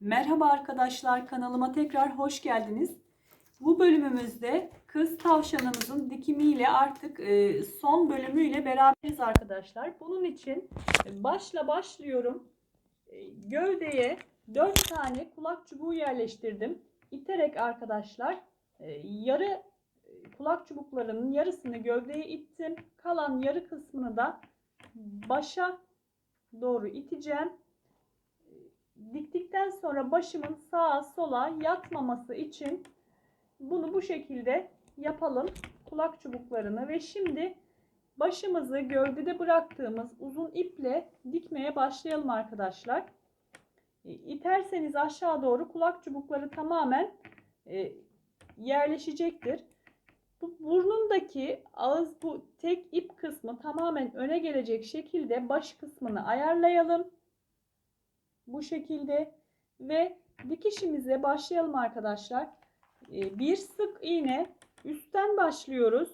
Merhaba arkadaşlar kanalıma tekrar hoş geldiniz. Bu bölümümüzde kız tavşanımızın dikimiyle artık e, son bölümüyle beraberiz arkadaşlar. Bunun için başla başlıyorum. E, Gövdeye 4 tane kulak çubuğu yerleştirdim. İterek arkadaşlar e, yarı kulak çubuklarının yarısını gövdeye ittim. Kalan yarı kısmını da başa doğru iteceğim diktikten sonra başımın sağa sola yatmaması için bunu bu şekilde yapalım. Kulak çubuklarını ve şimdi başımızı gövdede bıraktığımız uzun iple dikmeye başlayalım arkadaşlar. E, İterseniz aşağı doğru kulak çubukları tamamen e, yerleşecektir. Bu burnundaki ağız bu tek ip kısmı tamamen öne gelecek şekilde baş kısmını ayarlayalım bu şekilde ve dikişimize başlayalım arkadaşlar. Ee, Bir sık iğne üstten başlıyoruz.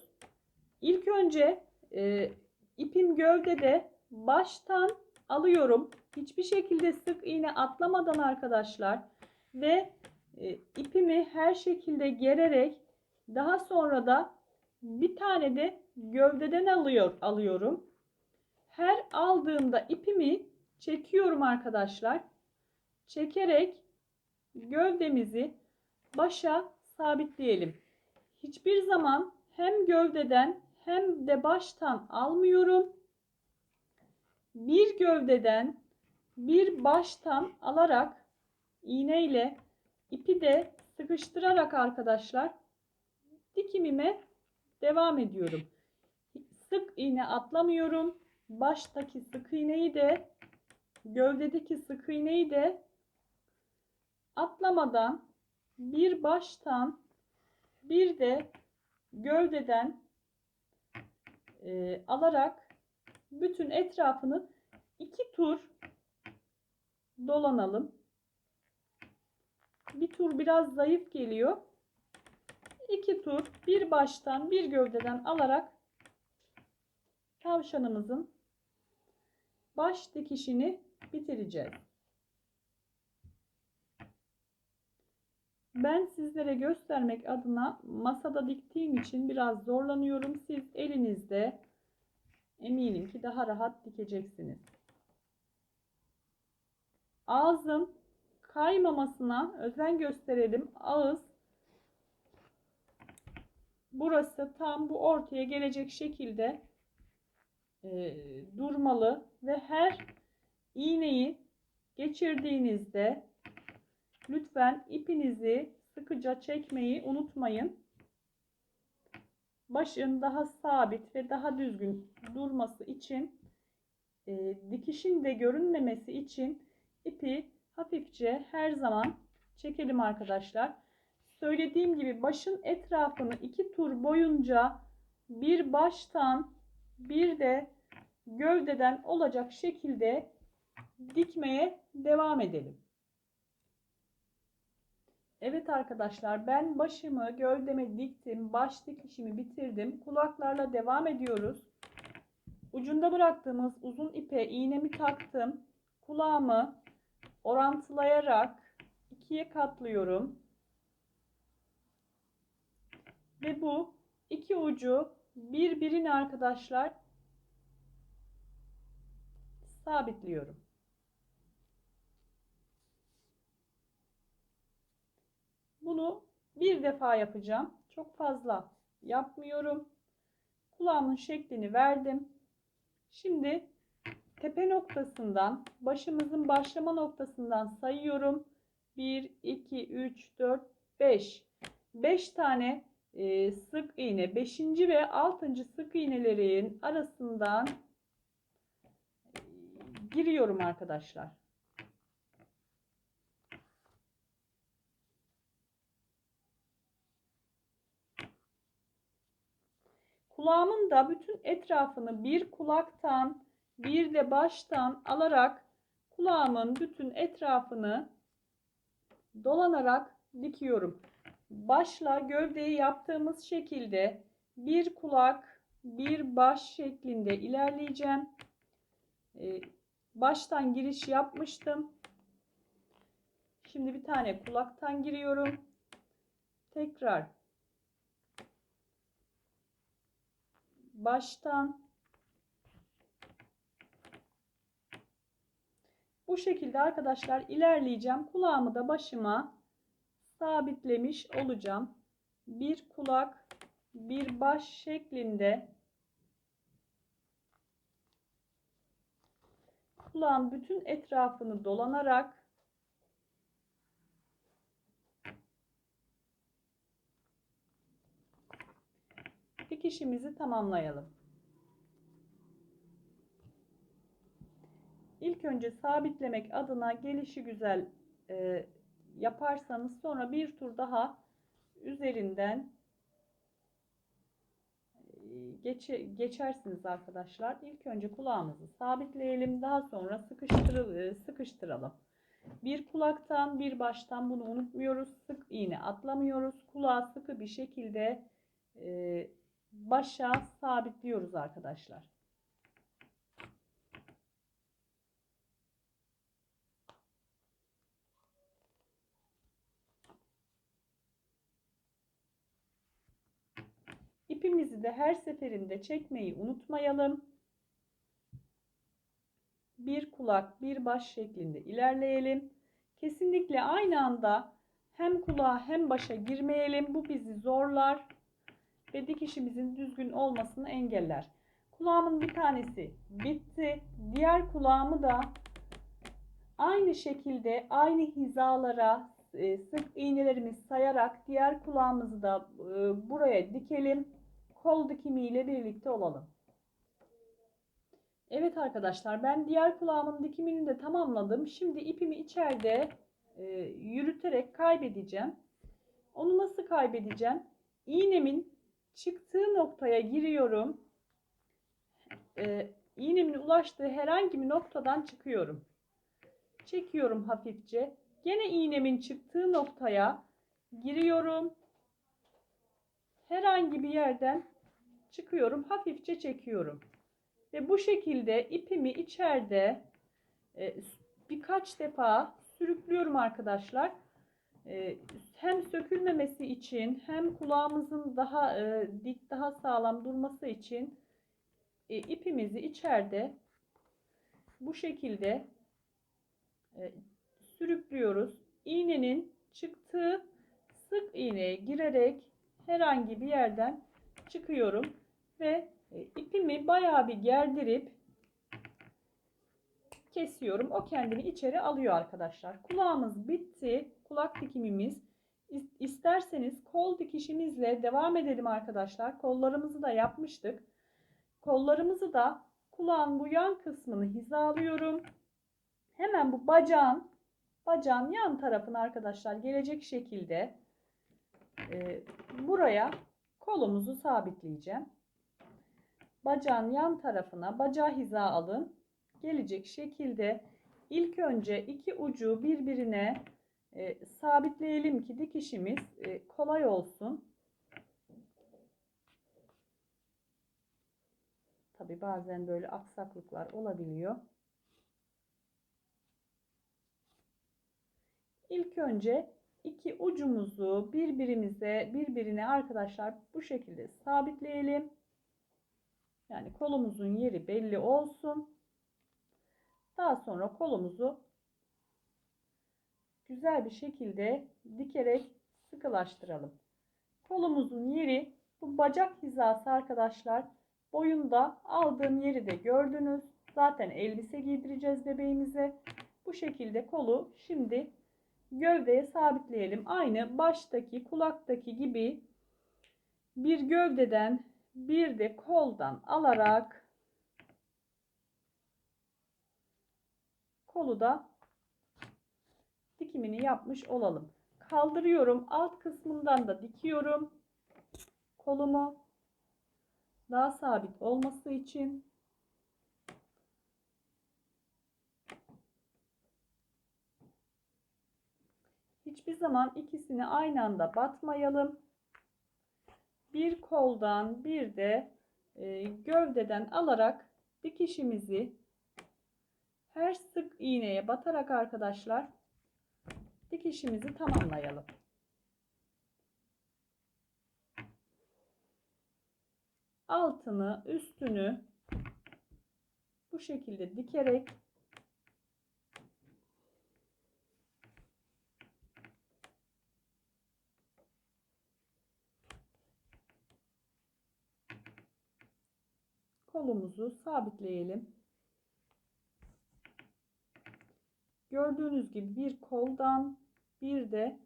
İlk önce e, ipim gövdede baştan alıyorum. Hiçbir şekilde sık iğne atlamadan arkadaşlar ve e, ipimi her şekilde gererek daha sonra da bir tane de gövdeden alıyor alıyorum. Her aldığımda ipimi çekiyorum arkadaşlar. Çekerek gövdemizi başa sabitleyelim. Hiçbir zaman hem gövdeden hem de baştan almıyorum. Bir gövdeden bir baştan alarak iğne ile ipi de sıkıştırarak arkadaşlar dikimime devam ediyorum. Sık iğne atlamıyorum. Baştaki sık iğneyi de gövdedeki sık iğneyi de atlamadan bir baştan bir de gövdeden e, alarak bütün etrafını iki tur dolanalım. Bir tur biraz zayıf geliyor. İki tur bir baştan bir gövdeden alarak tavşanımızın baş dikişini bitireceğiz. Ben sizlere göstermek adına masada diktiğim için biraz zorlanıyorum. Siz elinizde eminim ki daha rahat dikeceksiniz. Ağzın kaymamasına özen gösterelim. Ağız burası tam bu ortaya gelecek şekilde e, durmalı ve her iğneyi geçirdiğinizde lütfen ipinizi sıkıca çekmeyi unutmayın. Başın daha sabit ve daha düzgün durması için e, dikişin de görünmemesi için ipi hafifçe her zaman çekelim arkadaşlar. Söylediğim gibi başın etrafını iki tur boyunca bir baştan bir de gövdeden olacak şekilde dikmeye devam edelim. Evet arkadaşlar ben başımı gövdeme diktim. Baş dikişimi bitirdim. Kulaklarla devam ediyoruz. Ucunda bıraktığımız uzun ipe iğnemi taktım. Kulağımı orantılayarak ikiye katlıyorum. Ve bu iki ucu birbirine arkadaşlar sabitliyorum. Bunu bir defa yapacağım. Çok fazla yapmıyorum. Kulağımın şeklini verdim. Şimdi tepe noktasından başımızın başlama noktasından sayıyorum. 1, 2, 3, 4, 5. 5 tane e, sık iğne 5. ve 6. sık iğnelerin arasından giriyorum arkadaşlar. Kulağımın da bütün etrafını bir kulaktan bir de baştan alarak kulağımın bütün etrafını dolanarak dikiyorum. Başla gövdeyi yaptığımız şekilde bir kulak bir baş şeklinde ilerleyeceğim. Ee, baştan giriş yapmıştım. Şimdi bir tane kulaktan giriyorum. Tekrar baştan bu şekilde arkadaşlar ilerleyeceğim. Kulağımı da başıma sabitlemiş olacağım. Bir kulak, bir baş şeklinde kulağın bütün etrafını dolanarak dikişimizi tamamlayalım. İlk önce sabitlemek adına gelişi güzel e, yaparsanız sonra bir tur daha üzerinden e, geçe, geçersiniz arkadaşlar. İlk önce kulağımızı sabitleyelim. Daha sonra sıkıştır, e, sıkıştıralım. Bir kulaktan bir baştan bunu unutmuyoruz. Sık iğne atlamıyoruz. Kulağı sıkı bir şekilde e, başa sabitliyoruz arkadaşlar. İpimizi de her seferinde çekmeyi unutmayalım. Bir kulak, bir baş şeklinde ilerleyelim. Kesinlikle aynı anda hem kulağa hem başa girmeyelim. Bu bizi zorlar ve dikişimizin düzgün olmasını engeller. Kulağımın bir tanesi bitti. Diğer kulağımı da aynı şekilde aynı hizalara e, sık iğnelerimizi sayarak diğer kulağımızı da e, buraya dikelim. Kol dikimi birlikte olalım. Evet arkadaşlar ben diğer kulağımın dikimini de tamamladım. Şimdi ipimi içeride e, yürüterek kaybedeceğim. Onu nasıl kaybedeceğim? İğnemin çıktığı noktaya giriyorum. E, iğnemin ulaştığı herhangi bir noktadan çıkıyorum. Çekiyorum hafifçe. Gene iğnemin çıktığı noktaya giriyorum. Herhangi bir yerden çıkıyorum. Hafifçe çekiyorum. Ve bu şekilde ipimi içeride e, birkaç defa sürüklüyorum arkadaşlar. E, hem sökülmemesi için hem kulağımızın daha e, dik daha sağlam durması için e, ipimizi içeride bu şekilde e, sürüklüyoruz. İğnenin çıktığı sık iğneye girerek herhangi bir yerden çıkıyorum ve e, ipimi bayağı bir gerdirip kesiyorum. O kendini içeri alıyor arkadaşlar. Kulağımız bitti. Kulak dikimimiz. İsterseniz kol dikişimizle devam edelim arkadaşlar. Kollarımızı da yapmıştık. Kollarımızı da kulağın bu yan kısmını hizalıyorum. Hemen bu bacağın bacağın yan tarafını arkadaşlar gelecek şekilde e, buraya kolumuzu sabitleyeceğim. Bacağın yan tarafına bacağı hiza alın. Gelecek şekilde ilk önce iki ucu birbirine e, sabitleyelim ki dikişimiz e, kolay olsun. Tabi bazen böyle aksaklıklar olabiliyor. İlk önce iki ucumuzu birbirimize birbirine arkadaşlar bu şekilde sabitleyelim. Yani kolumuzun yeri belli olsun. Daha sonra kolumuzu güzel bir şekilde dikerek sıkılaştıralım. Kolumuzun yeri bu bacak hizası arkadaşlar. Boyunda aldığım yeri de gördünüz. Zaten elbise giydireceğiz bebeğimize. Bu şekilde kolu şimdi gövdeye sabitleyelim. Aynı baştaki kulaktaki gibi bir gövdeden bir de koldan alarak kolu da dikimini yapmış olalım. Kaldırıyorum. Alt kısmından da dikiyorum. Kolumu daha sabit olması için hiçbir zaman ikisini aynı anda batmayalım. Bir koldan bir de e, gövdeden alarak dikişimizi her sık iğneye batarak arkadaşlar dikişimizi tamamlayalım. Altını, üstünü bu şekilde dikerek kolumuzu sabitleyelim. Gördüğünüz gibi bir koldan bir de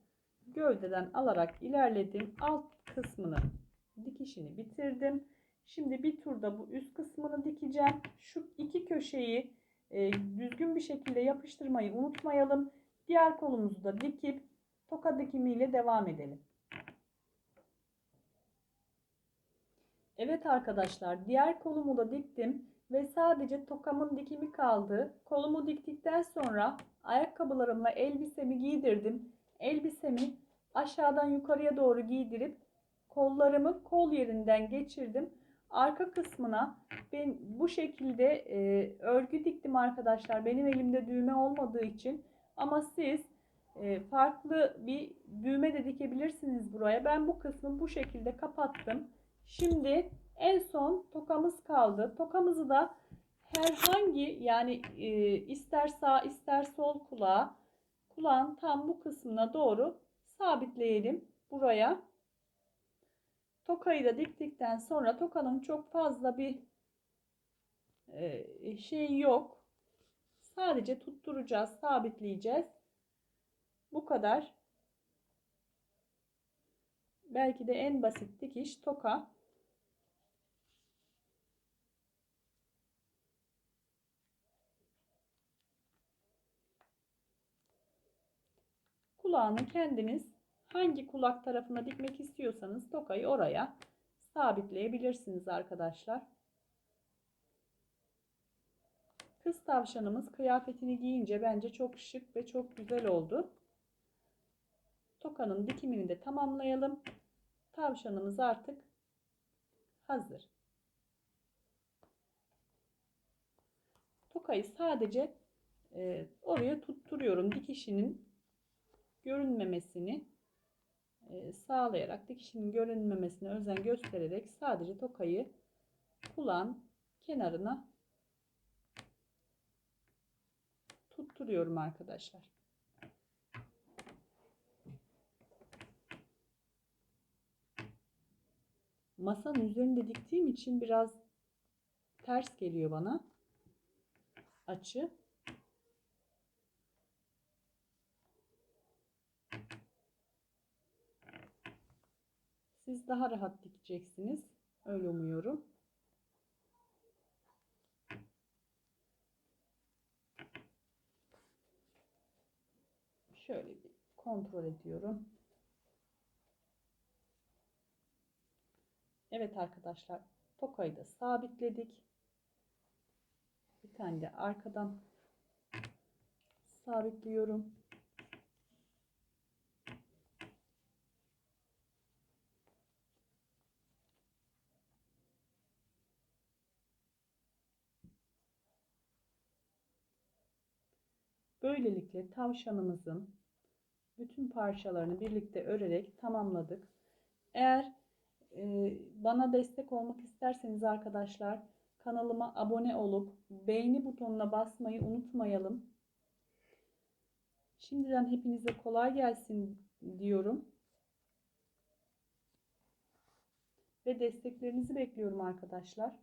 gövdeden alarak ilerledim. Alt kısmını dikişini bitirdim. Şimdi bir turda bu üst kısmını dikeceğim. Şu iki köşeyi e, düzgün bir şekilde yapıştırmayı unutmayalım. Diğer kolumuzu da dikip toka dikimiyle devam edelim. Evet arkadaşlar diğer kolumu da diktim ve sadece tokamın dikimi kaldı. Kolumu diktikten sonra ayakkabılarımla elbisemi giydirdim. Elbisemi aşağıdan yukarıya doğru giydirip kollarımı kol yerinden geçirdim. Arka kısmına ben bu şekilde e, örgü diktim arkadaşlar. Benim elimde düğme olmadığı için ama siz e, farklı bir düğme de dikebilirsiniz buraya. Ben bu kısmı bu şekilde kapattım. Şimdi en son tokamız kaldı. Tokamızı da herhangi yani e, ister sağ ister sol kulağa kulağın tam bu kısmına doğru sabitleyelim buraya. Tokayı da diktikten sonra tokanın çok fazla bir e, şey yok. Sadece tutturacağız, sabitleyeceğiz. Bu kadar. Belki de en basit dikiş toka. Kulağını kendiniz hangi kulak tarafına dikmek istiyorsanız tokayı oraya sabitleyebilirsiniz arkadaşlar. Kız tavşanımız kıyafetini giyince bence çok şık ve çok güzel oldu. Tokanın dikimini de tamamlayalım. Tavşanımız artık hazır. Tokayı sadece e, oraya tutturuyorum. Dikişinin görünmemesini e, sağlayarak dikişinin görünmemesine özen göstererek sadece tokayı kulağın kenarına tutturuyorum arkadaşlar. Masanın üzerinde diktiğim için biraz ters geliyor bana açı. Siz daha rahat dikeceksiniz. Öyle umuyorum. Şöyle bir kontrol ediyorum. Evet arkadaşlar tokayı da sabitledik. Bir tane de arkadan sabitliyorum. Böylelikle tavşanımızın bütün parçalarını birlikte örerek tamamladık. Eğer e, bana destek olmak isterseniz arkadaşlar kanalıma abone olup beğeni butonuna basmayı unutmayalım. Şimdiden hepinize kolay gelsin diyorum. Ve desteklerinizi bekliyorum arkadaşlar.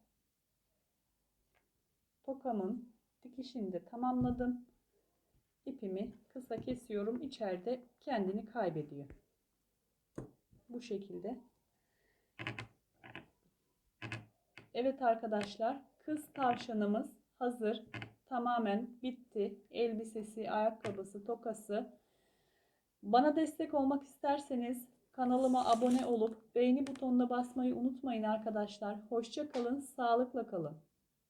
Tokamın dikişini de tamamladım ipimi kısa kesiyorum. İçeride kendini kaybediyor. Bu şekilde. Evet arkadaşlar kız tavşanımız hazır. Tamamen bitti. Elbisesi, ayakkabısı, tokası. Bana destek olmak isterseniz kanalıma abone olup beğeni butonuna basmayı unutmayın arkadaşlar. Hoşça kalın, sağlıkla kalın.